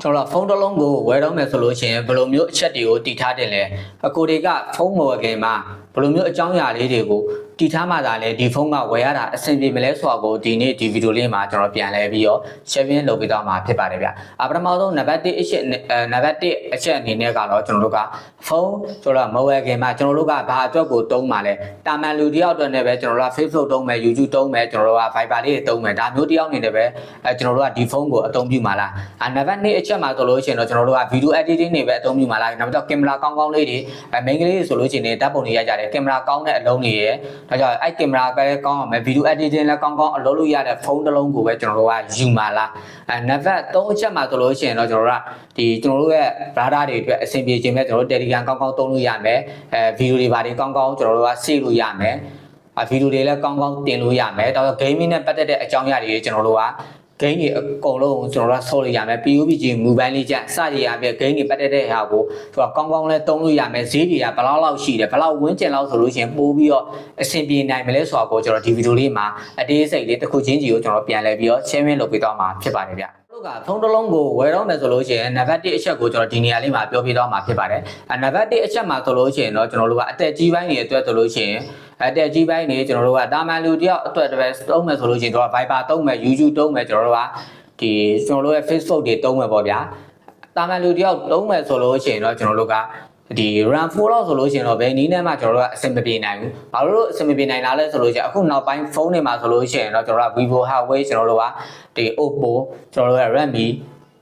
ကျွန်တော်တို့ဖုန်းတစ်လုံးကိုဝယ်တော့မယ်ဆိုလို့ရှိရင်ဘယ်လိုမျိုးအချက်တွေကိုတည်ထားတယ်လဲအကိုတွေကဖုန်းမဝယ်ခင်မှာဘယ်လိုမျိုးအကြောင်းအရာလေးတွေကို တည်ထားမှသာလဲဒီဖုန်းကဝယ်ရတာအဆင်ပြေမလဲဆိုတာကိုဒီနေ့ဒီဗီဒီယိုလေးမှာကျွန်တော်ပြန်လဲပြီးတော့ sharing လုပ်ပေးသွားမှာဖြစ်ပါတယ်ဗျအပထမဆုံးနံပါတ်1အချက်အဲနံပါတ်1အချက်အနေနဲ့ကတော့ကျွန်တော်တို့ကဖုန်းဆိုတော့မဝယ်ခင်မှာကျွန်တော်တို့ကဘာအတွက်ကိုတုံးပါလဲတာမန်လူတယောက်အတွက်နဲ့ပဲကျွန်တော်တို့က Facebook တုံးမယ် YouTube တုံးမယ်ကျွန်တော်တို့က Viber လေးတွေတုံးမယ်ဒါမျိုးတယောက်အနေနဲ့ပဲအဲကျွန်တော်တို့ကဒီဖုန်းကိုအသုံးပြုမှာလားအာနံပါတ်2အချက်မှာဆိုလို့ရှိရင်တော့ကျွန်တော်တို့က video editing တွေပဲအသုံးပြုမှာလားနောက်တော့ကင်မရာကောင်းကောင်းလေးတွေအဲ main ကလေးတွေဆိုလို့ရှိရင်ဓာတ်ပုံတွေရိုက်ကြတယ်ကင်မရာကောင်းတဲ့အလုံးတွေရယ်ဒါကြောင့်အဲ့ကင်မရာပဲကောင်းအောင်မယ် video editing လည်းကောင်းကောင်းအလုပ်လုပ်ရတဲ့ဖုန်းတစ်လုံးကိုပဲကျွန်တော်တို့ကယူမှာလားအဲနံပါတ်3အချက်မှာဆိုလို့ရှိရင်တော့ကျွန်တော်တို့ကဒီကျွန်တော်တို့ရဲ့ brother တွေအတွက်အဆင်ပြေခြင်းပဲကျွန်တော်တို့ Telegram ကောင်းကောင်းသုံးလို့ရမယ်အဲ video တွေဘာတွေကောင်းကောင်းကျွန်တော်တို့က save လို့ရမယ်အဗီဒီယိုတွေလည်းကောင်းကောင်းတင်လို့ရမယ်ဒါတော့ gaming နဲ့ပတ်သက်တဲ့အကြောင်းအရာတွေကျွန်တော်တို့က ဂိမ်းတွေအကုန်လုံးကိုကျွန်တော်တို့ဆော့လို့ရမယ် PUBG Mobile Legends စရည်ရပြဂိမ်းတွေပတ်သက်တဲ့ဟာကိုသူကကောင်းကောင်းလဲသုံးလို့ရမယ်ဈေးတွေကဘယ်လောက်လောက်ရှိတယ်ဘယ်လောက်ဝန်းကျင်လောက်ဆိုလို့ရှိရင်ပို့ပြီးတော့အဆင်ပြေနိုင်မလဲဆိုတာကိုကျွန်တော်ဒီဗီဒီယိုလေးမှာအသေးစိတ်လေးတစ်ခုချင်းစီကိုကျွန်တော်ပြန်လဲပြီးတော့ sharing လုပ်ပေးသွားမှာဖြစ်ပါတယ်ဗျတို့ကဖုန်းတစ်လုံးကိုဝယ်တော့မယ်ဆိုလို့ရှိရင်နံပါတ်1အချက်ကိုကျွန်တော်ဒီနေရာလေးမှာပြောပြသွားမှာဖြစ်ပါတယ်အဲနံပါတ်1အချက်မှာဆိုလို့ရှိရင်တော့ကျွန်တော်တို့ကအတက်ကြီးပိုင်းတွေအတွက်ဆိုလို့ရှိရင် အတက်ကြီးပိုင်းတွေကျွန်တော်တို့ကတာမန်လူတယောက်အတွက်တည်းသုံးမယ်ဆိုလို့ရှိရင်တို့က Viber သုံးမယ် YouTube သုံးမယ်ကျွန်တော်တို့ကဒီကျွန်တော်တို့ရဲ့ Facebook တွေတုံးမယ်ပေါ့ဗျာတာမန်လူတယောက်တုံးမယ်ဆိုလို့ရှိရင်တော့ကျွန်တော်တို့ကဒီ run 4လောက်ဆိုလို့ရှိရင်တော့ဘယ်နည်းနဲ့မှကျွန်တော်တို့ကအဆင်မပြေနိုင်ဘူး။ဘာလို့အဆင်မပြေနိုင်လားလဲဆိုလို့ရှိရင်အခုနောက်ပိုင်းဖုန်းတွေမှာဆိုလို့ရှိရင်တော့ကျွန်တော်တို့က Vivo Huawei ကျွန်တော်တို့ကဒီ Oppo ကျွန်တော်တို့က Redmi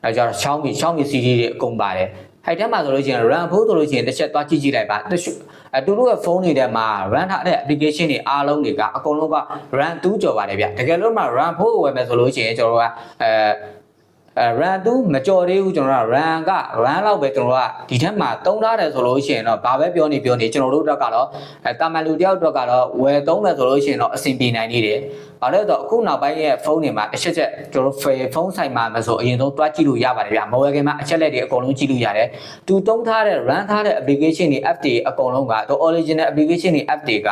အဲကြောင့် Xiaomi Xiaomi series တွေအကုန်ပါတယ်။အဲ့ထဲမှာဆိုလို့ရှိရင် run 4ဆိုလို့ရှိရင်တစ်ချက်သွားကြည့်ကြည့်လိုက်ပါတစ်ချက် အတူတူရဲ့ဖုန်းတွေထဲမှာ run ထားတဲ့ application တွေအားလုံးတွေကအကုန်လုံးက run 2ကျော်ပါတယ်ဗျတကယ်လို့မှ run 4ကိုဝယ်မယ်ဆိုလို့ရှိရင်ကျွန်တော်တို့ကအဲ အဲ run 2မကြော်သေးဘူးကျွန်တော်တို့က run က run လောက်ပဲကျွန်တော်တို့ကဒီထက်မှသုံးထားတယ်ဆိုလို့ရှိရင်တော့ဘာပဲပြောနေပြောနေကျွန်တော်တို့အတွက်ကတော့အဲတာမန်လူတယောက်အတွက်ကတော့ဝယ်သုံးမယ်ဆိုလို့ရှိရင်တော့အဆင်ပြေနိုင်နေတယ်ဘာလို့လဲဆိုတော့အခုနောက်ပိုင်းရဲ့ဖုန်းတွေမှာတစ်ချက်ချက်ကျွန်တော်တို့ဖုန်းဆိုင်မှာမဆိုအရင်ဆုံးတွားကြည့်လို့ရပါတယ်ဗျမဝယ်ခင်မှာအချက်လက်တွေအကုန်လုံးကြည့်လို့ရတယ်သူသုံးထားတဲ့ run ထားတဲ့ application တွေ app တွေအကုန်လုံးကသူ original application တွေ app တွေက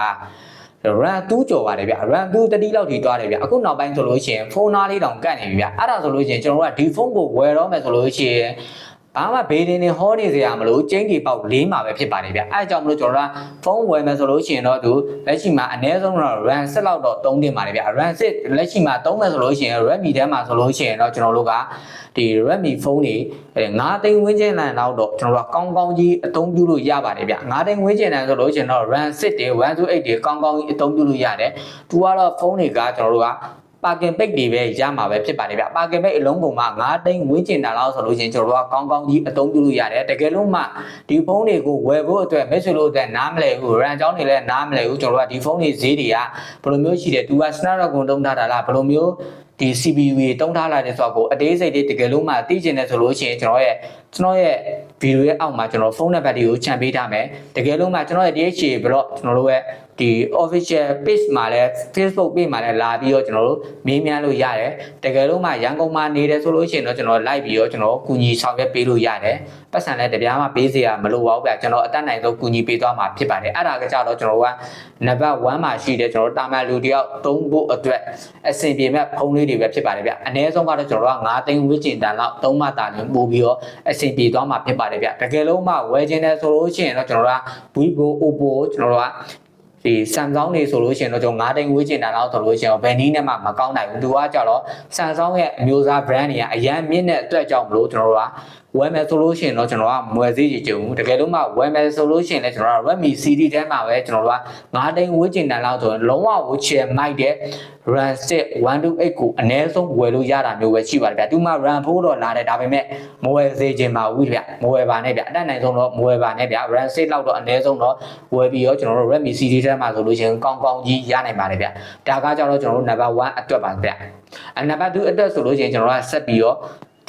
run 2ကြော်ပါတယ်ဗျ run 2တတိလောက်ထိတွားတယ်ဗျအခုနောက်ပိုင်းဆိုလို့ရှိရင်ဖုန်းသားလေးတောင်ကတ်နေပြီဗျအဲ့ဒါဆိုလို့ရှိရင်ကျွန်တော်တို့ကဒီဖုန်းကိုဝယ်တော့မယ်ဆိုလို့ရှိရင် ဘာမှဘေးဒင်းနေဟောနေစရာမလိုကျင်းတီပေါက်လေးမှာပဲဖြစ်ပါတယ်ဗျအဲအကြောင့်မလို့ကျွန်တော်တို့ကဖုန်းဝယ်မယ်ဆိုလို့ရှိရင်တော့သူလက်ရှိမှာအနည်းဆုံးတော့ run 7လောက်တော့သုံးတင်ပါတယ်ဗျ run 7လက်ရှိမှာသုံးမယ်ဆိုလို့ရှိရင် Redmi ထဲမှာဆိုလို့ရှိရင်တော့ကျွန်တော်တို့ကဒီ Redmi ဖုန်းတွေ9သိန်းဝန်းကျင်လန်တော့တော့ကျွန်တော်တို့ကကောင်းကောင်းကြီးအသုံးပြုလို့ရပါတယ်ဗျ9သိန်းဝန်းကျင်လန်ဆိုလို့ရှိရင်တော့ run 7တွေ128တွေကောင်းကောင်းကြီးအသုံးပြုလို့ရတယ်သူကတော့ဖုန်းတွေကကျွန်တော်တို့က ပါကင်ပိတ်တွေပဲရမှာပဲဖြစ်ပါတယ်ဗျပါကင်ပိတ်အလုံးပုံမှာ9သိန်းဝန်းကျင်တာလောက်ဆိုလို့ချင်းကျွန်တော်တို့ကကောင်းကောင်းကြီးအသုံးပြုလို့ရတယ်တကယ်လို့မှဒီဖုန်းတွေကိုဝယ်ဖို့အတွက်မိတ်ဆွေတို့အတွက်နားမလဲဘူးရန်ကြောင်းတွေလည်းနားမလဲဘူးကျွန်တော်တို့ကဒီဖုန်းတွေဈေးတွေကဘယ်လိုမျိုးရှိတယ်သူက Snapdragon တုံးထားတာလားဘယ်လိုမျိုးဒီ CPU တွေတုံးထားလာတယ်ဆိုတော့ကိုအသေးစိတ်တွေတကယ်လို့မှသိကျင်တယ်ဆိုလို့ရှိရင်ကျွန်တော်ရဲ့ကျွန်တော်ရဲ့ဗီဒီယိုရဲ့အောက်မှာကျွန်တော်ဖုန်းနံပါတ်တွေကိုခြံပေးထားမယ်တကယ်လို့မှကျွန်တော်ရဲ့ DHA blog ကျွန်တော်တို့ရဲ့ ဒီ official page မှာလည်း Facebook page မှာလည်းလာပြီးတော့ကျွန်တော်တို့မေးမြန်းလို့ရတယ်တကယ်လို့မှရန်ကုန်မှာနေတယ်ဆိုလို့ရှိရင်တော့ကျွန်တော် like ပြီးတော့ကျွန်တော်ကူညီဆောင်ရွက်ပေးလို့ရတယ်ပတ်စံလည်းတပြားမှပေးစရာမလိုပါဘူးဗျကျွန်တော်အတတ်နိုင်ဆုံးကူညီပေးသွားမှာဖြစ်ပါတယ်အဲ့ဒါကကြတော့ကျွန်တော်ကနံပါတ်1မှာရှိတယ်ကျွန်တော်တာမန်လူတယောက်သုံးဖို့အတွက်အဆင်ပြေမဲ့ဖုန်းလေးတွေပဲဖြစ်ပါတယ်ဗျအနည်းဆုံးကတော့ကျွန်တော်က9သိန်းဝန်းကျင်တန်လောက်သုံးမှတာလည်းပို့ပြီးတော့အဆင်ပြေသွားမှာဖြစ်ပါတယ်ဗျတကယ်လို့မှဝယ်ခြင်းတယ်ဆိုလို့ရှိရင်တော့ကျွန်တော်က Vivo Oppo ကျွန်တော်တို့က ဒီ Samsung တွေဆိုလို့ရှိရင်တော့ကျွန်တော်9တိန်ဝေးကျင်တာလောက်ဆိုလို့ရှိရင်ဘယ်နည်းနဲ့မှမကောင်းနိုင်ဘူးသူကကြတော့ Samsung ရဲ့အမျိုးအစား brand တွေကအရန်မြင့်တဲ့အတွက်ကြောင့်မလို့ကျွန်တော်တို့ကဝယ်မယ်ဆိုလို့ရှိရင်တော့ကျွန်တော်ကမွယ်စေးကြည့်ကြုံတကယ်လို့မှဝယ်မယ်ဆိုလို့ရှိရင်လည်းကျွန်တော်က Redmi CD ထဲမှာပဲကျွန်တော်တို့က9တိန်ဝေးကျင်တန်လောက်ဆိုရင်လုံးဝဝချယ်မိုက်တဲ့ RAM 6 128ကိုအနည်းဆုံးဝယ်လို့ရတာမျိုးပဲရှိပါတယ်ဗျာသူမှ RAM 4တော့လာတယ်ဒါပေမဲ့မဝယ်စေခြင်းပါဘူးဗျာမဝယ်ပါနဲ့ဗျာအတတ်နိုင်ဆုံးတော့မဝယ်ပါနဲ့ဗျာ RAM 6လောက်တော့အနည်းဆုံးတော့ဝယ်ပြီးတော့ကျွန်တော်တို့ Redmi CD ထဲမှာဆိုလို့ရှိရင်ကောင်းကောင်းကြီးရနိုင်ပါတယ်ဗျာဒါကကြောင့်တော့ကျွန်တော်တို့ number 1အတွက်ပါဗျာအ number 2အတွက်ဆိုလို့ရှိရင်ကျွန်တော်တို့ကဆက်ပြီးတော့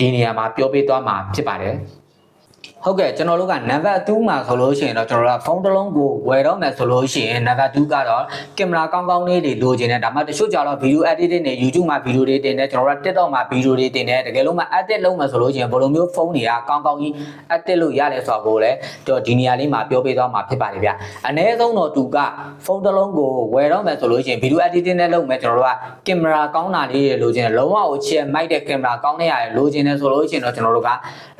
ဒီနေရာမှာပြောပေးသွားမှာဖြစ်ပါတယ် ဟုတ်ကဲ့ကျွန်တော်တို့ကနံပါတ်2မှာဆိုလို့ရှိရင်တော့ကျွန်တော်တို့ကဖုန်းတစ်လုံးကိုဝယ်တော့မယ်ဆိုလို့ရှိရင်နံပါတ်2ကတော့ကင်မရာကောင်းကောင်းလေးတွေလိုချင်တယ်ဒါမှတချို့ကြတော့ဗီဒီယို editing နဲ့ YouTube မှာဗီဒီယိုတွေတင်တယ်ကျွန်တော်တို့က TikTok မှာဗီဒီယိုတွေတင်တယ်တကယ်လို့မှ edit လုပ်မယ်ဆိုလို့ရှိရင်ဘယ်လိုမျိုးဖုန်းတွေကကောင်းကောင်းကြီး edit လို့ရတယ်ဆိုတော့လည်းကျွန်တော်ဒီနေရာလေးမှာပြောပေးသွားမှာဖြစ်ပါတယ်ဗျအနည်းဆုံးတော့သူကဖုန်းတစ်လုံးကိုဝယ်တော့မယ်ဆိုလို့ရှိရင်ဗီဒီယို editing နဲ့လုပ်မယ်ကျွန်တော်တို့ကကင်မရာကောင်းတာလေးတွေလိုချင်တယ်လုံးဝကိုချဲမိုက်တဲ့ကင်မရာကောင်းတဲ့ရတယ်လိုချင်တယ်ဆိုလို့ရှိရင်တော့ကျွန်တော်တို့က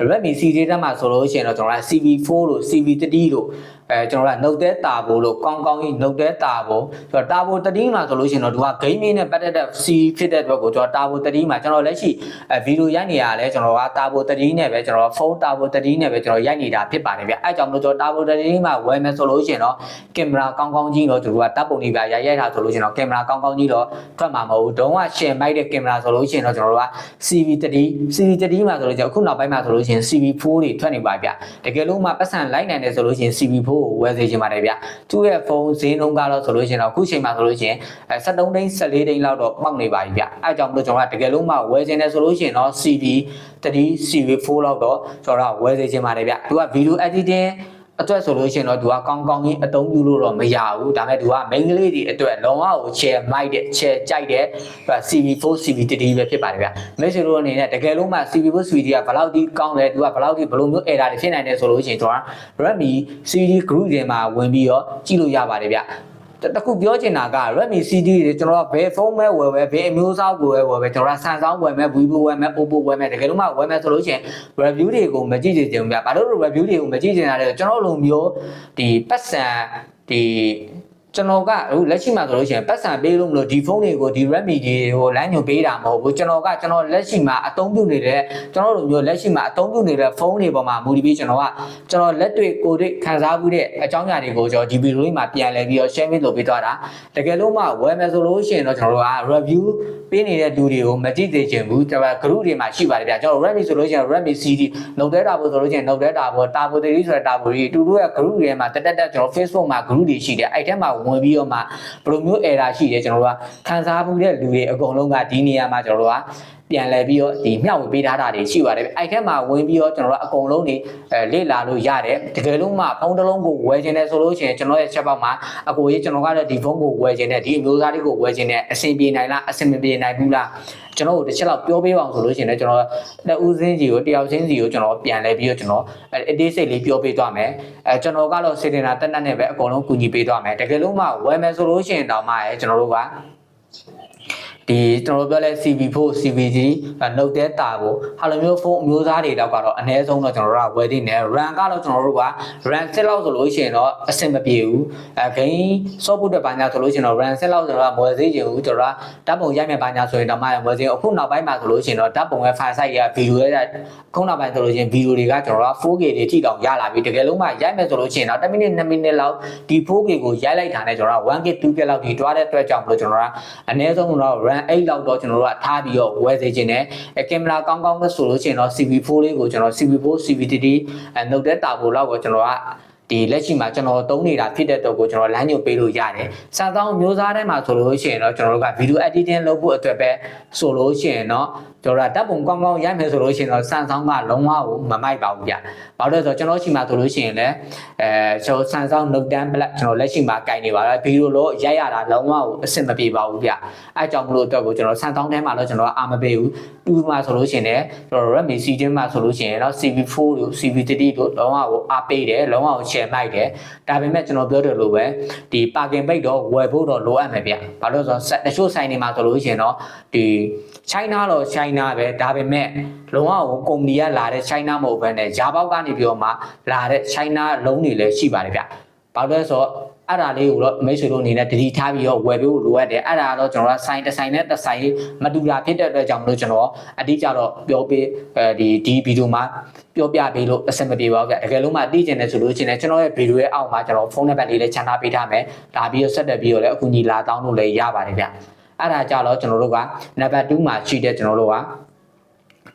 Redmi C တက်မှာဆိုလို့ရှိရင်တော့ကျွန်တော်က CV4 လို့ CV3 လို့ အဲကျွန်တော်ကနှုတ်သေးတာဖို့လို့ကောင်းကောင်းကြီးနှုတ်သေးတာဖို့ဆိုတော့တာဖို့3မှာဆိုလို့ရှိရင်တော့သူက gaming နဲ့ပတ်သက်တဲ့ C ဖြစ်တဲ့အတွက်ကိုကျွန်တော်တာဖို့3မှာကျွန်တော်လက်ရှိအဲဗီဒီယိုရိုက်နေရလဲကျွန်တော်ကတာဖို့3နဲ့ပဲကျွန်တော်ဖုန်းတာဖို့3နဲ့ပဲကျွန်တော်ရိုက်နေတာဖြစ်ပါတယ်ဗျအဲကြောင့်မလို့ကျွန်တော်တာဖို့3မှာဝယ်မယ်ဆိုလို့ရှိရင်တော့ကင်မရာကောင်းကောင်းကြီးတော့သူကတပ်ပုံလေးပြရိုက်ရိုက်တာဆိုလို့ရှိရင်တော့ကင်မရာကောင်းကောင်းကြီးတော့ထွက်မှာမဟုတ်ဘူးတုံးကရှယ်မိုက်တဲ့ကင်မရာဆိုလို့ရှိရင်တော့ကျွန်တော်တို့က CV3 CV3 မှာဆိုလို့ကျွန်တော်အခုနောက်ပိုင်းမှာဆိုလို့ရှိရင် CV4 တွေထွက်နေပါဗျတကယ်လို့မှပတ်စံလိုက်နိုင်တယ်ဆိုလို့ရှိရင် CV4 ကိုဝယ်စေချင်ပါတယ်ဗျသူ့ရဲ့ဖုန်းဈေးနှုန်းကတော့ဆိုလို့ရှိရင်တော့အခုချိန်မှာဆိုလို့ရှိရင်အဲ73သိန်း14သိန်းလောက်တော့ပေါက်နေပါပြီဗျအဲအကြောင့်မလို့ကျွန်တော်ကတကယ်လို့မှဝယ်ချင်တယ်ဆိုလို့ရှိရင်တော့ CV3 CV4 လောက်တော့ကျွန်တော်ကဝယ်စေချင်ပါတယ်ဗျသူက video editing အတွက်ဆိုလို့ရှိရင်တော့သူကကောင်းကောင်းကြီးအသုံးပြုလို့တော့မရဘူးဒါပေမဲ့သူက main ကလေးတွေအတွက်လုံးဝကို share မိုက်တဲ့ share ကြိုက်တဲ့ CV4 CV3 ပဲဖြစ်ပါတယ်ဗျမိတ်ဆွေတို့အနေနဲ့တကယ်လို့မှ CV4 CV3 ကဘယ်လောက်ဒီကောင်းလဲသူကဘယ်လောက်ဒီဘယ်လိုမျိုး error တွေဖြစ်နိုင်တယ်ဆိုလို့ရှိရင်ကျွန်တော်က Redmi CD group တွေမှာဝင်ပြီးတော့ကြည့်လို့ရပါတယ်ဗျ တခုပြောချင်တာက Redmi CD တွေကျွန်တော်ကဘယ်ဖုန်းပဲဝယ်ဝယ်ဘယ်အမျိုးအစားကိုဝယ်ဝယ်ပဲကျွန်တော်က Samsung ဝယ်မယ် Vivo ဝယ်မယ် Oppo ဝယ်မယ်တကယ်လို့မှဝယ်မယ်ဆိုလို့ရှိရင် review တွေကိုမကြည့်ကြချင်ဘူးဗျ။ဘာလို့လဲ review တွေကိုမကြည့်ချင်တာလဲကျွန်တော်လိုမျိုးဒီပတ်စံဒီ ကျွန်တော်ကအခုလက်ရှိမှာဆိုလို့ရှိရင်ပတ်စံပေးလို့မလို့ဒီဖုန်းတွေကိုဒီ Redmi တွေကိုလမ်းညွှန်ပေးတာမဟုတ်ဘူးကျွန်တော်ကကျွန်တော်လက်ရှိမှာအသုံးပြုနေတဲ့ကျွန်တော်လိုမျိုးလက်ရှိမှာအသုံးပြုနေတဲ့ဖုန်းတွေပေါ်မှာမူတည်ပြီးကျွန်တော်ကကျွန်တော်လက်တွေ့ကိုယ်တွေ့ခံစားမှုတဲ့အကြောင်းအရာတွေကိုကျွန်တော်ဒီဗီဒီယိုလေးမှာပြန်လည်ပြီးတော့ share လုပ်ပေးသွားတာတကယ်လို့မှဝယ်မယ်ဆိုလို့ရှိရင်တော့ကျွန်တော်တို့က review ပေးနေတဲ့လူတွေကိုမကြည့်သေးချင်ဘူးကျွန်တော် group တွေမှာရှိပါတယ်ဗျကျွန်တော် Redmi ဆိုလို့ရှိရင် Redmi CD နှုတ်သေးတာဖို့ဆိုလို့ရှိရင်နှုတ်သေးတာဖို့တာဖို့3ဆိုတဲ့တာဖို့ကြီးတူတူရဲ့ group တွေမှာတက်တက်တက်ကျွန်တော် Facebook မှာ group တွေရှိတယ်အဲ့ထဲမှာဝင်ပြီးတော့မှဘယ်လိုမျိုး error ရှိတယ်ကျွန်တော်တို့ကခန်းစားမှုတဲ့လူတွေအကုန်လုံးကဒီနေရာမှာကျွန်တော်တို့က ပြန်လဲပြီးတော့ဒီမျှဝေပေးထားတာတွေရှိပါတယ်အဲ့ထဲမှာဝင်ပြီးတော့ကျွန်တော်တို့အကုန်လုံးနေအဲလေ့လာလို့ရတယ်တကယ်လို့မှဖုန်းတစ်လုံးကိုဝယ်ခြင်းနဲ့ဆိုလို့ရှိရင်ကျွန်တော်ရဲ့ချက်ပေါက်မှာအကိုကြီးကျွန်တော်ကလည်းဒီဖုန်းကိုဝယ်ခြင်းနဲ့ဒီအမျိုးသားလေးကိုဝယ်ခြင်းနဲ့အဆင်ပြေနိုင်လားအဆင်မပြေနိုင်ဘူးလားကျွန်တော်တို့တစ်ချက်လောက်ပြောပေးပါအောင်ဆိုလို့ရှိရင်လည်းကျွန်တော်လက်ဦးစင်းစီကိုတယောက်ချင်းစီကိုကျွန်တော်ပြန်လဲပြီးတော့ကျွန်တော်အသေးစိတ်လေးပြောပေးသွားမယ်အဲကျွန်တော်ကတော့စေတင်တာတက်တက်နဲ့ပဲအကုန်လုံးကူညီပေးသွားမယ်တကယ်လို့မှဝယ်မယ်ဆိုလို့ရှိရင်တောင်မှရဲ့ကျွန်တော်တို့က ဒီကျွန်တော်တို့ပြောလဲ CV4 CVG နှုတ်တဲ့တာကိုဟာလိုမျိုးဖုန်းအမျိုးသားတွေတော့ကတော့အနည်းဆုံးတော့ကျွန်တော်တို့ကဝယ်တင်တယ် RAM ကတော့ကျွန်တော်တို့က RAM 7လောက်ဆိုလို့ရှိရင်တော့အဆင်မပြေဘူးအဲဂိမ်း software တဲ့ဘာညာဆိုလို့ရှိရင်တော့ RAM 7လောက်ဆိုတော့မဝယ်သေးချင်ဘူးကျွန်တော်ကဓာတ်ပုံရိုက်မဲ့ဘာညာဆိုရင်တော့မဝယ်သေးအခုနောက်ပိုင်းမှာဆိုလို့ရှိရင်တော့ဓာတ်ပုံရဲ့ file size ကဗီဒီယိုရဲ့အခုနောက်ပိုင်းဆိုလို့ရှိရင်ဗီဒီယိုတွေကကျွန်တော်က 4K တွေထိတောင်ရလာပြီတကယ်လို့မှရိုက်မဲ့ဆိုလို့ရှိရင်တော့10မိနစ်2မိနစ်လောက်ဒီ 4K ကိုရိုက်လိုက်တာနဲ့ကျွန်တော်က 1K 2K လောက်ဒီတွားတဲ့အတွက်ကြောင့်မလို့ကျွန်တော်ကအနည်းဆုံးတော့ RAM 8လောက်တော့ကျွန်တော်တို့ကထားပြီးတော့ဝယ်စေခြင်းနဲ့ကင်မရာကောင်းကောင်းလို့ဆိုလို့ရှိရင်တော့ CV4 လေးကိုကျွန်တော် CV4 CV3 အဲနှုတ်တဲ့တာဖို့လောက်ကိုကျွန်တော်က ဒီလက်ရှိမှာကျွန်တော်သုံးနေတာဖြစ်တဲ့တော့ကိုကျွန်တော်လမ်းညွှန်ပေးလို့ရတယ်။စာသောင်းမျိုးစားထဲမှာဆိုလို့ရှိရင်တော့ကျွန်တော်တို့က video editing လုပ်ဖို့အတွက်ပဲဆိုလို့ရှိရင်တော့ကျွန်တော်ကတပ်ပုံကောင်းကောင်းရိုက်မယ်ဆိုလို့ရှိရင်တော့ဆန်ဆောင်ကလုံးဝကိုမမိုက်ပါဘူးဗျ။ဘာလို့လဲဆိုတော့ကျွန်တော်ရှိမှဆိုလို့ရှိရင်လည်းအဲကျွန်တော်ဆန်ဆောင် note 10 black ကျွန်တော်လက်ရှိမှာကင်နေပါလားဗီဒီယိုလို့ရိုက်ရတာလုံးဝကိုအဆင်မပြေပါဘူးဗျ။အဲကြောင့်မလို့အတွက်ကိုကျွန်တော်ဆန်ဆောင်ထဲမှာတော့ကျွန်တော်အာမပေးဘူး။တူမှာဆိုလို့ရှိရင်လည်းကျွန်တော် Redmi C10 မှာဆိုလို့ရှိရင်တော့ CV4 တို့ CV3 တို့လုံးဝကိုအားပေးတယ်လုံးဝကို share မိုက်တယ်။ဒါပေမဲ့ကျွန်တော်ပြောတယ်လို့ပဲဒီ parking bait တော့ဝယ်ဖို့တော့လိုအပ်မယ်ဗျ။ဘာလို့လဲဆိုတော့တချို့ဆိုင်တွေမှာဆိုလို့ရှိရင်တော့ဒီ China တော့ China ပဲဒါပေမဲ့လုံးဝကိုကုမ္ပဏီကလာတဲ့ China မဟုတ်ဘဲနဲ့ဂျာပေါက်ကနေပြီးတော့မှလာတဲ့ China လုံးတွေလည်းရှိပါတယ်ဗျ။ဘာလို့လဲဆိုတော့ အဲ့ဒါလေးကိုတော့မိတ်ဆွေတို့အနေနဲ့တတိထားပြီးတော့ဝယ်ပေးဖို့လိုအပ်တယ်အဲ့ဒါတော့ကျွန်တော်ကဆိုင်တစ်ဆိုင်နဲ့တစ်ဆိုင်မတူတာဖြစ်တဲ့အတွက်ကြောင့်မလို့ကျွန်တော်အတိအကျတော့ပြောပေးအဲဒီဒီဗီဒီယိုမှာပြောပြပေးလို့အဆင်မပြေပါဘူးဗျတကယ်လို့မှသိကျင်တယ်ဆိုလို့ချင်းလည်းကျွန်တော်ရဲ့ဗီဒီယိုရဲ့အောက်မှာကျွန်တော်ဖုန်းနံပါတ်လေးလည်းချန်ထားပေးထားမယ်ဒါပြီးတော့ဆက်တက်ပြီးတော့လည်းအခုညီလာတောင်းလို့လည်းရပါတယ်ဗျအဲ့ဒါကြတော့ကျွန်တော်တို့ကနံပါတ်2မှာရှိတဲ့ကျွန်တော်တို့က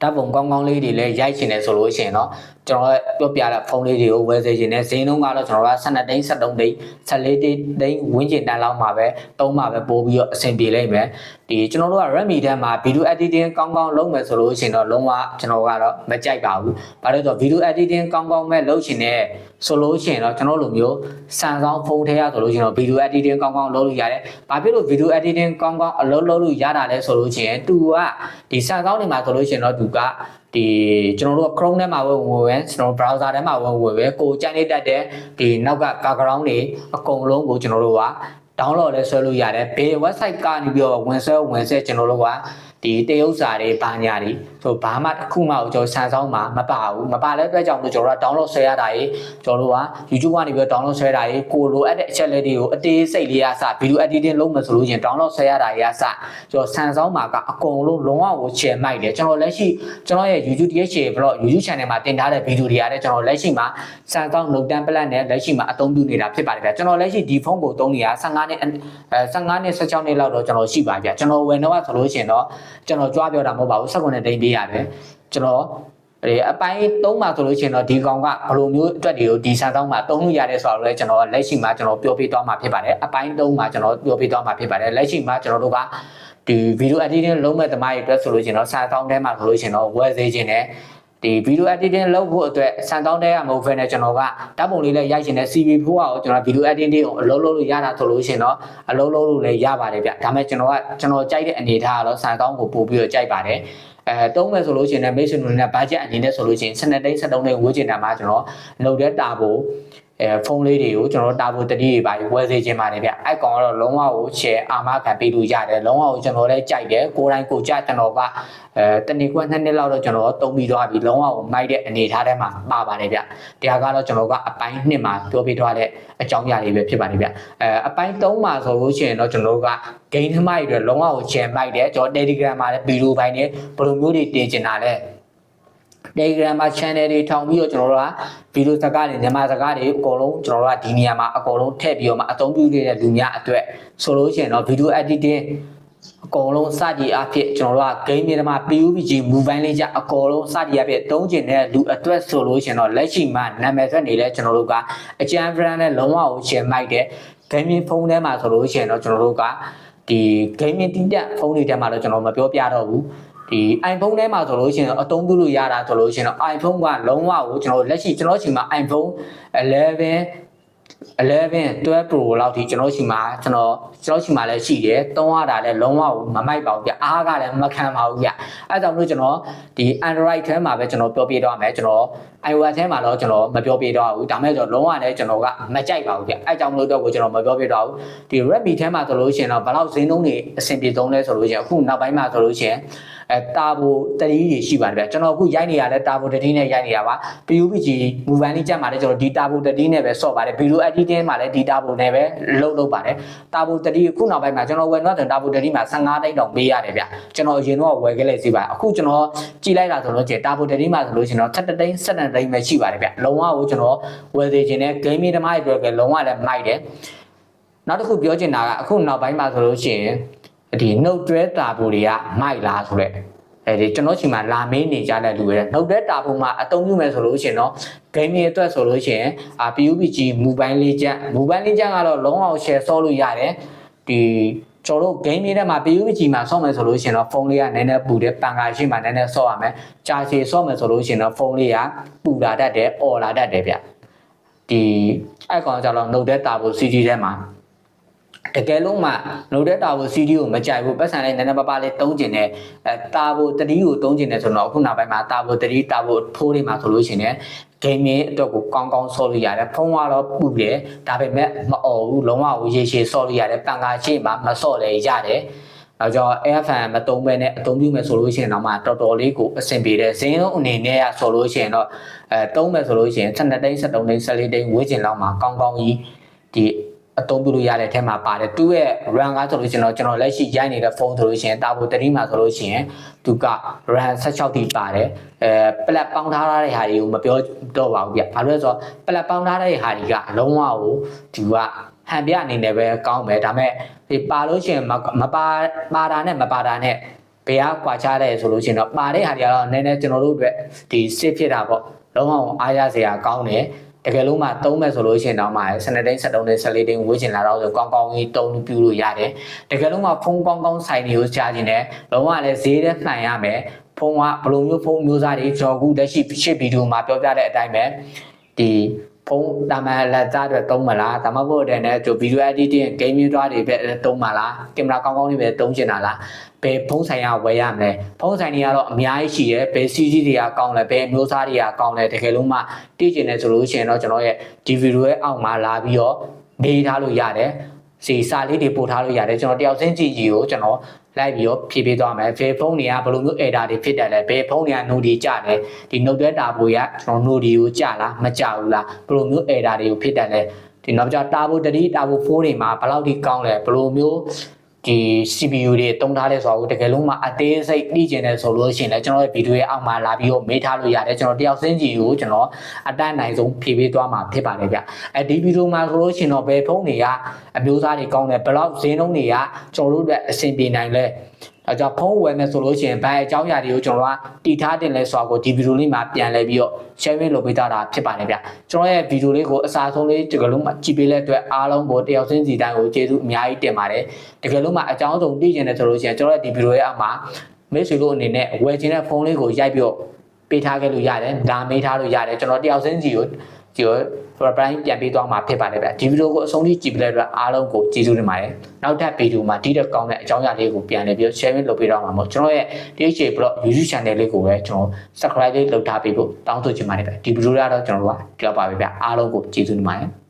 ဓာတ်ပုံကောင်းကောင်းလေးတွေလည်းရိုက်ချင်တယ်ဆိုလို့ရှိရင်တော့ ကျွန်တော်ပြောပြတဲ့ဖုန်းလေးတွေကိုဝယ်စေချင်တယ်ဈေးနှုန်းကတော့ကျွန်တော်က12သိန်း73သိန်း14သိန်းဝင်းကျင်တန်းလောက်မှာပဲသုံးမှာပဲပို့ပြီးတော့အဆင်ပြေလိမ့်မယ်ဒီကျွန်တော်တို့က Redmi ထဲမှာ video editing ကောင်းကောင်းလုပ်မယ်ဆိုလို့ရှိရင်တော့လုံးဝကျွန်တော်ကတော့မကြိုက်ပါဘူး။ဘာလို့လဲဆိုတော့ video editing ကောင်းကောင်းမဲ့လုပ်ချင်တဲ့ဆိုလို့ရှိရင်တော့ကျွန်တော်လိုမျိုး Samsung ဖုန်းထဲရဆိုလို့ရှိရင်တော့ video editing ကောင်းကောင်းလုပ်လို့ရတယ်။ဘာဖြစ်လို့ video editing ကောင်းကောင်းအလုပ်လုပ်လို့ရတာလဲဆိုလို့ရှိရင်သူကဒီ Samsung တွေမှာဆိုလို့ရှိရင်တော့သူက ဒီကျွန်တော်တို့က Chrome ထဲမှာဝင်ဝင်ပဲကျွန်တော် browser ထဲမှာဝင်ဝင်ပဲကိုကြိုက်နေတတ်တဲ့ဒီနောက်က background တွေအကုန်လုံးကိုကျွန်တော်တို့က download လဲဆွဲလို့ရတယ်ဘယ် website ကနေပြီးတော့ဝင်ဆွဲဝင်ဆွဲကျွန်တော်တို့က ဒီတရုပ်စာတွေဘာညာတွေဆိုဘာမှတစ်ခုမှကျွန်တော်ဆန်ဆောင်မှာမပါဘူးမပါလဲအတွက်ကြောင့်မို့ကျွန်တော်တို့ download ဆွဲရတာကြီးကျွန်တော်တို့က YouTube ကနေပြီးတော့ download ဆွဲတာကြီးကိုလိုအပ်တဲ့အချက်လက်တွေကိုအသေးစိတ်လေးရစ video editing လုပ်မယ်ဆိုလို့ရှင် download ဆွဲရတာကြီးရစကျွန်တော်ဆန်ဆောင်မှာကအကုန်လုံးလုံးဝကိုချဲမိုက်တယ်ကျွန်တော်လက်ရှိကျွန်တော်ရဲ့ YouTube DHA blog YouTube channel မှာတင်ထားတဲ့ video တွေရတယ်ကျွန်တော်လက်ရှိမှာဆန်ဆောင် Note 10 Plus နဲ့လက်ရှိမှာအသုံးပြုနေတာဖြစ်ပါတယ်ဗျကျွန်တော်လက်ရှိဒီဖုန်းကိုသုံးနေတာ15နှစ်အဲ15နှစ်16နှစ်လောက်တော့ကျွန်တော်ရှိပါဗျကျွန်တော်ဝယ်တော့ဆိုလို့ရှိရင်တော့ကျွန်တော်ကြွားပြောတာမဟုတ်ပါဘူး19နှစ်တိန်ပေးရတယ်ကျွန်တော်အဲအပိုင်းသုံးပါဆိုလို့ရှိရင်တော့ဒီကောင်ကဘယ်လိုမျိုးအတွက်တွေကိုဒီဆန်ဆောင်မှာသုံးလို့ရတယ်ဆိုတော့လည်းကျွန်တော်လက်ရှိမှာကျွန်တော်ပြောပြသွားမှာဖြစ်ပါတယ်အပိုင်းသုံးမှာကျွန်တော်ပြောပြသွားမှာဖြစ်ပါတယ်လက်ရှိမှာကျွန်တော်တို့ကဒီ video editing လုံးမဲ့သမားတွေအတွက်ဆိုလို့ရှိရင်တော့ဆန်ဆောင်ထဲမှာဆိုလို့ရှိရင်တော့ဝယ်စေခြင်းနဲ့ ဒီ video editing လုပ်ဖို့အတွက်ဆန်တောင်းတဲ့ကမဟုတ်ဘဲနဲ့ကျွန်တော်ကဓာတ်ပုံလေးလည်းရိုက်ရှင်တဲ့ CV ဖို့ကိုကျွန်တော် video editing ကိုအလုပ်လုပ်လို့ရတာဆိုလို့ရှိရင်တော့အလုပ်လုပ်လို့လည်းရပါတယ်ဗျဒါပေမဲ့ကျွန်တော်ကကျွန်တော်ကြိုက်တဲ့အနေအထားကတော့ဆန်တောင်းကိုပို့ပြီးတော့ကြိုက်ပါတယ်အဲတုံးမယ်ဆိုလို့ရှိရင်လည်း mission နဲ့ budget အနေနဲ့ဆိုလို့ရှိရင်12တိန်း73တိန်းဝေးချင်တာမှာကျွန်တော်လုပ်တဲ့တာဖို့ အဲဖုန်းလေးတွေကိုကျွန်တော်တာဖို့တတိတွေပါဝယ်စေခြင်းပါတယ်ဗျအဲ့ကောင်ကတော့လုံးဝကို share အာမခံပေးလို့ရတယ်လုံးဝကိုကျွန်တော်လည်းကြိုက်တယ်ကိုယ်တိုင်ကိုကြကျွန်တော်ကအဲတနေ့ကွနှစ်နှစ်လောက်တော့ကျွန်တော်တုံးပြီးသွားပြီလုံးဝကိုမိုက်တဲ့အနေအထားထဲမှာပါပါတယ်ဗျတရားကတော့ကျွန်တော်ကအပိုင်းနှစ်မှာပြောပြသွားတဲ့အကြောင်းအရာတွေပဲဖြစ်ပါတယ်ဗျအဲအပိုင်း3မှာဆိုလို့ရှိရင်တော့ကျွန်တော်တို့က game သမားတွေအတွက်လုံးဝကို share မိုက်တယ်ကျွန်တော် Telegram မှာလည်းဗီဒီယိုပိုင်းနဲ့ဘယ်လိုမျိုးတွေတင်ကျင်တာလဲ Telegram မှာ channel တွေထောင်ပြီးတော့ကျွန်တော်တို့ကဗီဒီယိုစကားတွေမြန်မာစကားတွေအကုန်လုံးကျွန်တော်တို့ကဒီနေရာမှာအကုန်လုံးထည့်ပြီးတော့မှအသုံးပြုနေတဲ့လူများအတွက်ဆိုလို့ရှိရင်တော့ video editing အကုန်လုံးစကြည်အဖြစ်ကျွန်တော်တို့က game မြေမှာ PUBG mobile လေးကြအကုန်လုံးစကြည်အဖြစ်တုံးကျင်တဲ့လူအတွက်ဆိုလို့ရှိရင်တော့လက်ရှိမှာနာမည်ဆက်နေတဲ့ကျွန်တော်တို့ကအကျန်း brand နဲ့လုံးဝကိုရှင်းမိုက်တဲ့ game ဖုန်းထဲမှာဆိုလို့ရှိရင်တော့ကျွန်တော်တို့ကဒီ game တီးတက်ဖုန်းတွေထဲမှာတော့ကျွန်တော်မပြောပြတော့ဘူး ဒီ iPhone ထဲမှာဆိုလို့ရှိရင်အသုံးပြုလို့ရတာဆိုလို့ရှိရင်တော့ iPhone ကလုံးဝကိုကျွန်တော်လက်ရှိကျွန်တော်ချိန်မှာ iPhone 11 11 12 Pro လောက်ထိကျွန်တော်ချိန်မှာကျွန်တော်ကျွန်တော်ချိန်မှာလည်းရှိတယ်သုံးရတာလည်းလုံးဝကိုမမိုက်ပါဘူးဗျအားကလည်းမခံပါဘူးဗျအဲဒါကြောင့်မလို့ကျွန်တော်ဒီ Android ထဲမှာပဲကျွန်တော်ပြောပြတော့မယ်ကျွန်တော် iOS ထဲမှာတော့ကျွန်တော်မပြောပြတော့ဘူးဒါမဲ့ကျွန်တော်လုံးဝလည်းကျွန်တော်ကမကြိုက်ပါဘူးဗျအဲကြောင့်မလို့တော့ကိုကျွန်တော်မပြောပြတော့ဘူးဒီ Redmi ထဲမှာဆိုလို့ရှိရင်တော့ဘယ်လောက်ဈေးနှုန်းတွေအဆင်ပြေသုံးလဲဆိုလို့ရှိရင်အခုနောက်ပိုင်းမှာဆိုလို့ရှိရင်အဲတာဘိုတတိကြီးရှိပါတယ်ဗျကျွန်တော်အခုရိုက်နေရလဲတာဘိုတတိနဲ့ရိုက်နေတာပါ PUBG mobile လေးကြက်မှာလဲကျွန်တော်ဒီတာဘိုတတိနဲ့ပဲဆော့ပါတယ် video editing မှာလဲဒီတာဘိုနဲ့ပဲလုပ်လုပ်ပါတယ်တာဘိုတတိအခုနောက်ပိုင်းမှာကျွန်တော်ဝယ်တော့တာဘိုတတိမှာ15တိတ်တောင်ပေးရတယ်ဗျကျွန်တော်အရင်တော့ဝယ်ခဲ့လိုက်စီပါအခုကျွန်တော်ကြည်လိုက်တာဆိုလို့ကျတာဘိုတတိမှာဆိုလို့ကျွန်တော်7တိတ်7တိတ်ပဲရှိပါတယ်ဗျလုံးဝကိုကျွန်တော်ဝယ်သေးခြင်းနဲ့ gaming သမားတွေအတွက်ကလုံးဝလည်းမိုက်တယ်နောက်တစ်ခုပြောချင်တာကအခုနောက်ပိုင်းမှာဆိုလို့ရှိရင်ဒီနှုတ်တွဲတာဘိုတွေကမိုက်လားဆိုတော့အဲဒီကျွန်တော်ချိန်မှာလာမေးနေကြတဲ့လူတွေနှုတ်တဲ့တာပုံမှာအသုံးပြုမယ်ဆိုလို့ရှိရင်တော့ gaming အတွက်ဆိုလို့ရှိရင်အာ PUBG mobile legend mobile legend ကတော့လုံးအောင် share ဆော့လို့ရတယ်ဒီ ကျွန်တော်တို့ game ထဲမှာ PUBG မှာဆော့မယ်ဆိုလို့ရှိရင်တော့ဖုန်းလေးကနည်းနည်းပူတယ်ပန်ကာရှိမှနည်းနည်းဆော့ရမယ်ကြာရှည်ဆော့မယ်ဆိုလို့ရှိရင်တော့ဖုန်းလေးကပူလာတတ်တယ်အော်လာတတ်တယ်ဗျဒီအဲ့ကောင်ကြတော့ note တဲ့တာဖို့ CD ထဲမှာ တကယ်လို့မှနိုတဲ့တာဘို CD ကိုမကြိုက်ဘူးပတ်စံလေးနည်းနည်းပါးပါးလေးတုံးကျင်တယ်အဲတာဘို3ကိုတုံးကျင်တယ်ဆိုတော့အခုနောက်ပိုင်းမှာတာဘို3တာဘိုဖိုးတွေမှာဆိုလို့ရှိရင် gaming အတွက်ကိုကောင်းကောင်းဆော့လို့ရတယ်ဖုန်းကတော့ပူတယ်ဒါပေမဲ့မအော်ဘူးလုံးဝကိုရေရှည်ဆော့လို့ရတယ်ပန်ကာရှေ့မှာမဆော့လဲရတယ်အဲကြောင့် AFM မတုံးပဲနဲ့အသုံးပြုမယ်ဆိုလို့ရှိရင်တော့မှတော်တော်လေးကိုအဆင်ပြေတယ်ဈေးနှုန်းအနေနဲ့ကဆိုလို့ရှိရင်တော့အဲတုံးမယ်ဆိုလို့ရှိရင်12တိန်း73တိန်း14တိန်းဝေးကျင်လောက်မှာကောင်းကောင်းကြီးဒီ အသုံးပြုလို့ရတဲ့အထက်မှာပါတယ်သူ့ရဲ့ RAM ကားဆိုလို့ရှိရင်တော့ကျွန်တော်လက်ရှိရိုက်နေတဲ့ဖုန်းဆိုလို့ရှိရင်တာဘို3မှာဆိုလို့ရှိရင်သူက RAM 16တိပါတယ်အဲပလက်ပေါင်းထားတဲ့ဟာတွေကိုမပြောတော့ပါဘူးဗျဘာလို့လဲဆိုတော့ပလက်ပေါင်းထားတဲ့ဟာတွေကအလုံးဝကိုသူကဟန်ပြအနေနဲ့ပဲကောင်းပဲဒါပေမဲ့ဒီပါလို့ရှိရင်မမပါပါတာနဲ့မပါတာနဲ့ဘယ်ကကွာခြားတယ်ဆိုလို့ရှိရင်တော့ပါတဲ့ဟာတွေကတော့နည်းနည်းကျွန်တော်တို့အတွက်ဒီ safe ဖြစ်တာပေါ့လုံးဝအားရစရာကောင်းတယ် တကယ်လို့မှသုံးမယ်ဆိုလို့ရှိရင်တော့မှစနေတိုင်း73နဲ့14တင်းဝေးချင်လာတော့ဆိုကောင်းကောင်းကြီးတုံးပြလို့ရတယ်တကယ်လို့မှဖုန်းကောင်းကောင်းဆိုင်တွေကိုကြားခြင်းနဲ့လုံးဝလည်းဈေးနဲ့မှန်ရမယ်ဖုန်းကဘယ်လိုမျိုးဖုန်းမျိုးစားတွေကျွန်တော်အခုလက်ရှိရှစ်ဗီဒီယိုမှာပြောပြတဲ့အတိုင်းပဲဒီဖုန်းတာမန်လက်သားတွေတုံးမလားဒါမှမဟုတ်တဲ့နဲ့ဗီဒီယို editing game တွေတွေပဲတုံးမလားကင်မရာကောင်းကောင်းလေးပဲတုံးချင်တာလား ဘယ်ဖုန်းဆိုင်ကဝယ်ရမလဲဖုန်းဆိုင်တွေကတော့အများကြီးရှိတယ်ဘယ် CG တွေကကောင်းလဲဘယ်မျိုးစားတွေကကောင်းလဲတကယ်လို့မှတည်ကျင်နေဆိုလို့ရှိရင်တော့ကျွန်တော်ရဲ့ဒီဗီဒီယိုရဲ့အောက်မှာလာပြီးတော့နေထားလို့ရတယ်စီစာလေးတွေပို့ထားလို့ရတယ်ကျွန်တော်တယောက်ချင်းကြည့်ကြည့်ကိုကျွန်တော်လိုက်ပြီးတော့ဖြည့်ပေးသွားမယ်ဘယ်ဖုန်းတွေကဘယ်လိုမျိုး error တွေဖြစ်တယ်လဲဘယ်ဖုန်းတွေက node တွေကြတယ်ဒီ node တာပိုရကျွန်တော် node တွေကိုကြလားမကြဘူးလားဘယ်လိုမျိုး error တွေကိုဖြစ်တယ်လဲဒီနောက်ကြတာဘိုတတိတာဘို4တွေမှာဘယ်လောက်ထိကောင်းလဲဘယ်လိုမျိုး ဒီ CPU တွေတုံးထားလဲဆိုတော့တကယ်လို့မှအသေးစိတ်ပြီးကျင်တယ်ဆိုလို့ရှိရင်လည်းကျွန်တော်ရဲ့ဗီဒီယိုရဲ့အောက်မှာလာပြီးတော့မေးထားလို့ရတယ်ကျွန်တော်တယောက်စင်းကြီးကိုကျွန်တော်အတတ်နိုင်ဆုံးဖြည့်ပေးသွားမှာဖြစ်ပါတယ်ဗျအဲဒီဗီဒီယိုမှာဆိုလို့ရှိရင်တော့ဘယ်ဖုန်းတွေကအမျိုးသားတွေကောင်းတယ်ဘယ်လောက်ဈေးနှုန်းတွေကကျွန်တော်တို့အတွက်အဆင်ပြေနိုင်လဲ အဲကြောင့်ဖုန်းဝယ်မယ်ဆိုလို့ရှိရင်ဘယ်အကြောင်းအရာတွေကိုကျွန်တော်ကတည်ထားတင်လဲဆိုတာကိုဒီဗီဒီယိုလေးမှာပြန်လဲပြီးတော့ sharing လုပ်ပေးထားတာဖြစ်ပါတယ်ဗျကျွန်တော်ရဲ့ဗီဒီယိုလေးကိုအစားဆုံးလေးတကယ်လို့မှကြည့်ပေးတဲ့အတွက်အားလုံးကိုတယောက်ချင်းစီတိုင်းကိုကျေးဇူးအများကြီးတင်ပါတယ်တကယ်လို့မှအကြောင်းစုံသိကျင်တယ်ဆိုလို့ရှိရင်ကျွန်တော်ရဲ့ဒီဗီဒီယိုရဲ့အောက်မှာမိတ်ဆွေတို့အနေနဲ့ဝယ်ချင်တဲ့ဖုန်းလေးကိုရိုက်ပြီးတော့ပေးထားခဲ့လို့ရတယ်ဒါမေးထားလို့ရတယ်ကျွန်တော်တယောက်ချင်းစီကိုဒီ ကို price ပြန်ပေးသွားမှာဖြစ်ပါတယ်ဗျဒီဗီဒီယိုကိုအဆုံးထိကြည့်ပေးတဲ့အတွက်အားလုံးကိုကျေးဇူးတင်ပါတယ်နောက်ထပ်ဗီဒီယိုမှာဒီတက်ကောင်းတဲ့အကြောင်းအရာလေးကိုပြန်လည်ပြီး sharing လုပ်ပေးတော့မှာမို့ကျွန်တော်ရဲ့ DHA blog YouTube channel လေးကိုပဲကျွန်တော် subscribe လေးလုပ်ထားပေးဖို့တောင်းဆိုချင်ပါတယ်ဗျဒီဗီဒီယိုကတော့ကျွန်တော်တို့ကကြောက်ပါပဲဗျအားလုံးကိုကျေးဇူးတင်ပါတယ်